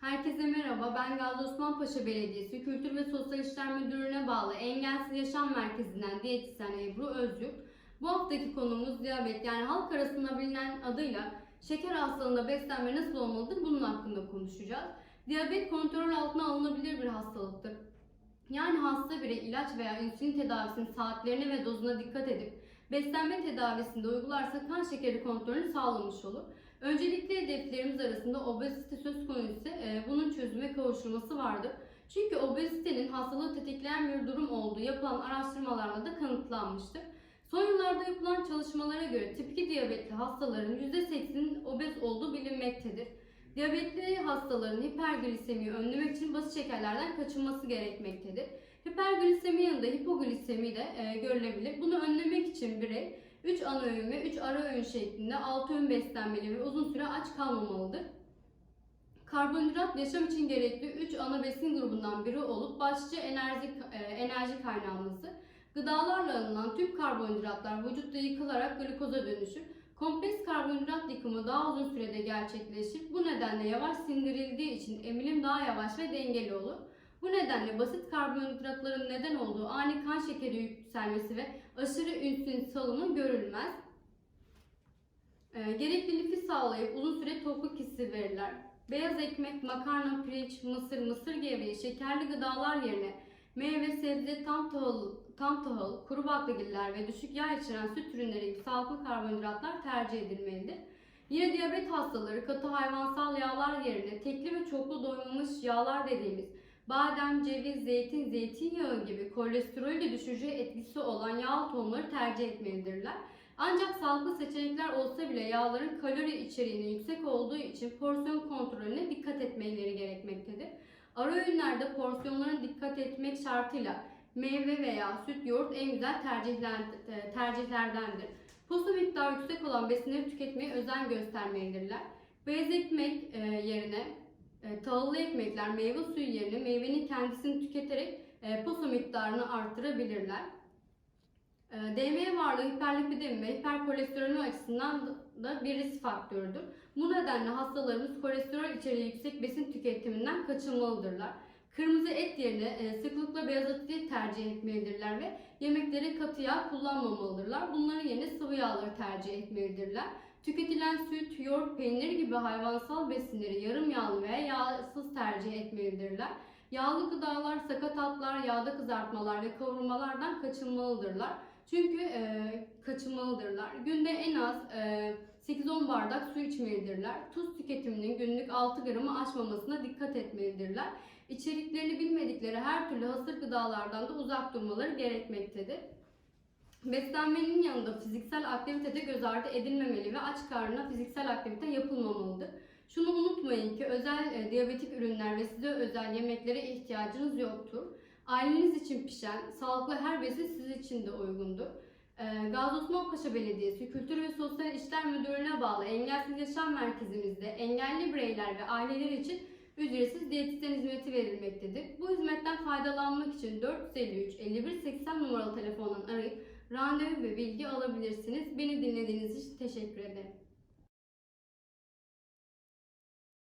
Herkese merhaba. Ben Gazi Osman Belediyesi Kültür ve Sosyal İşler Müdürlüğü'ne bağlı Engelsiz Yaşam Merkezi'nden diyetisyen Ebru Özyurt. Bu haftaki konumuz diyabet yani halk arasında bilinen adıyla şeker hastalığında beslenme nasıl olmalıdır bunun hakkında konuşacağız. Diyabet kontrol altına alınabilir bir hastalıktır. Yani hasta birey ilaç veya insülin tedavisinin saatlerine ve dozuna dikkat edip beslenme tedavisinde uygularsa kan şekeri kontrolünü sağlamış olur. Öncelikle hedeflerimiz arasında obezite söz konusu e, bunun çözüme kavuşulması vardır. Çünkü obezitenin hastalığı tetikleyen bir durum olduğu yapılan araştırmalarla da kanıtlanmıştır. Son yıllarda yapılan çalışmalara göre tip 2 diyabetli hastaların %80'inin obez olduğu bilinmektedir. Diyabetli hastaların hiperglisemiyi önlemek için basit şekerlerden kaçınması gerekmektedir. Hiperglisemi yanında hipoglisemi de e, görülebilir. Bunu önlemek için birey 3 ana öğün ve 3 ara öğün şeklinde 6 öğün beslenmeli ve uzun süre aç kalmamalıdır. Karbonhidrat yaşam için gerekli 3 ana besin grubundan biri olup başlıca enerji, e, enerji kaynağımızdır. Gıdalarla alınan tüm karbonhidratlar vücutta yıkılarak glikoza dönüşür. Kompleks karbonhidrat yıkımı daha uzun sürede gerçekleşir. Bu nedenle yavaş sindirildiği için emilim daha yavaş ve dengeli olur. Bu nedenle basit karbonhidratların neden olduğu ani kan şekeri yükselmesi ve aşırı insülin salımı görülmez. E, gerekli lifi sağlayıp uzun süre tokluk hissi verirler. Beyaz ekmek, makarna, pirinç, mısır, mısır gevreği, şekerli gıdalar yerine meyve, sebze, tam tahıl, tam tahıl, kuru baklagiller ve düşük yağ içeren süt ürünleri gibi sağlıklı karbonhidratlar tercih edilmelidir. Yine diyabet hastaları katı hayvansal yağlar yerine tekli ve çoklu doymamış yağlar dediğimiz badem, ceviz, zeytin, zeytinyağı gibi kolesterolü düşürücü etkisi olan yağ tohumları tercih etmelidirler. Ancak sağlıklı seçenekler olsa bile yağların kalori içeriğinin yüksek olduğu için porsiyon kontrolüne dikkat etmeleri gerekmektedir. Ara öğünlerde porsiyonlarına dikkat etmek şartıyla meyve veya süt, yoğurt en güzel tercihler, tercihlerdendir. Posu miktarı yüksek olan besinleri tüketmeye özen göstermelidirler. Beyaz ekmek e, yerine e, tahıllı ekmekler, meyve suyu yerine meyvenin kendisini tüketerek e, posu miktarını artırabilirler. E, DME varlığı hiperlipidemi ve hiperkolesterolü açısından da bir risk faktörüdür. Bu nedenle hastalarımız kolesterol içeriği yüksek besin tüketiminden kaçınmalıdırlar. Kırmızı et yerine e, sıklıkla beyaz eti tercih etmelidirler ve yemekleri katı yağ kullanmamalıdırlar. Bunların yerine sıvı yağları tercih etmelidirler. Tüketilen süt, yoğurt, peynir gibi hayvansal besinleri yarım yağlı veya yağsız tercih etmelidirler. Yağlı gıdalar, sakatatlar, yağda kızartmalar ve kavurmalardan kaçınmalıdırlar. Çünkü e, kaçınmalıdırlar. Günde en az e, 8-10 bardak su içmelidirler. Tuz tüketiminin günlük 6 gramı aşmamasına dikkat etmelidirler. İçeriklerini bilmedikleri her türlü hasır gıdalardan da uzak durmaları gerekmektedir. Beslenmenin yanında fiziksel aktivitede göz ardı edilmemeli ve aç karnına fiziksel aktivite yapılmamalıdır. Şunu unutmayın ki özel e, diyabetik ürünler ve size özel yemeklere ihtiyacınız yoktur. Aileniz için pişen, sağlıklı her besin siz için de uygundur. Ee, Gazi Osman Paşa Belediyesi Kültür ve Sosyal İşler Müdürlüğü'ne bağlı Engelsiz Yaşam Merkezimizde engelli bireyler ve aileler için ücretsiz diyetisyen hizmeti verilmektedir. Bu hizmetten faydalanmak için 453 51 80 numaralı telefondan arayıp randevu ve bilgi alabilirsiniz. Beni dinlediğiniz için teşekkür ederim.